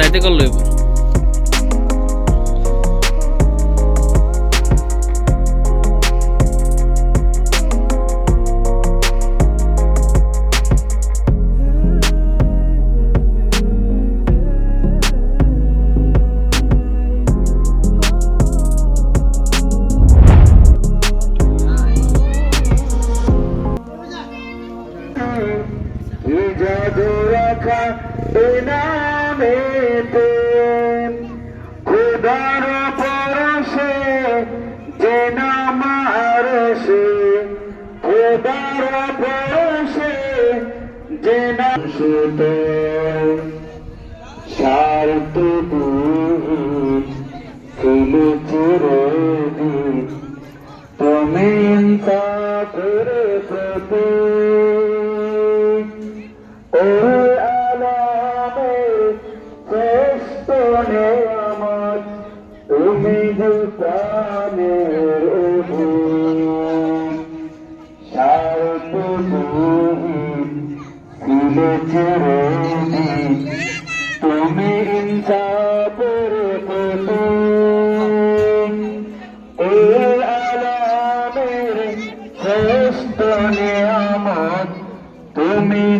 Ready করে লইব। জাদু নামেতে খুদার পরশে যে নাম আরশে, খুদার পরশে যে নাম সুতো স্বার্থ ফুল চিরে দিন তুমি করে প্রতি। ও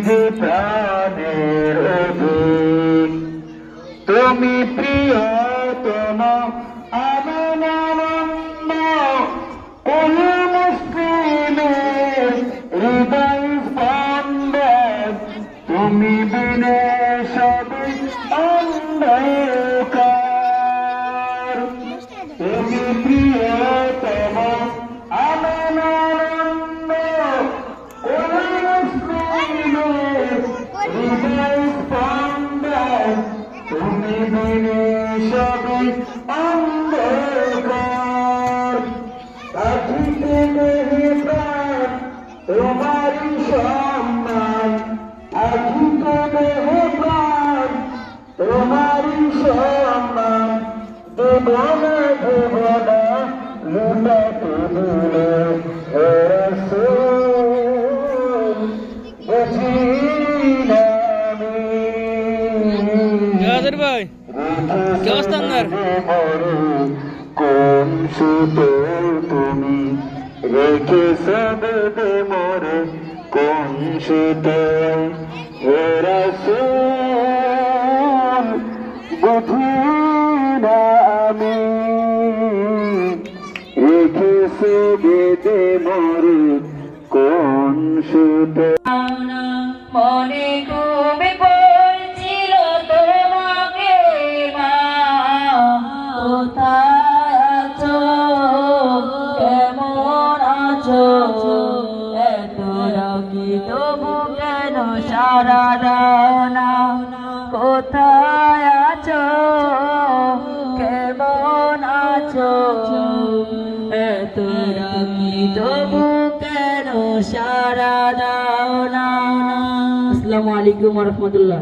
যে প্রাণের অধিক তুমি কোন মুসলিমের স্পন্দন। তুমি বিনে সবে অন্ধকার তুমি সবই সবে অন্ধকার কাঠিতে নেহে প্রাণ তোমারই সম্মান আখিতে নেহে প্রাণ তোমারই সম্মান দেব কোন সুতো তুমি রেখে সদতে মরে কোন সুতো হে রাসূল বুঝি না আমি। রেখে সদতে মরে কোন সুতো মনে সারা দাও না কোথায় আছো? কেমন আছো? এত রাখি তবু কেন সারা দাও না? আসসালামু আলাইকুম রহমতুল্লাহ।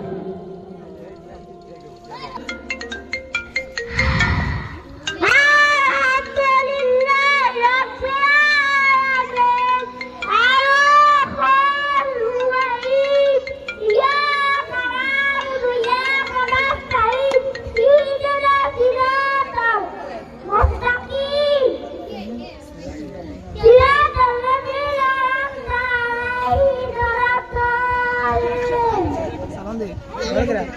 கேட்குறேன்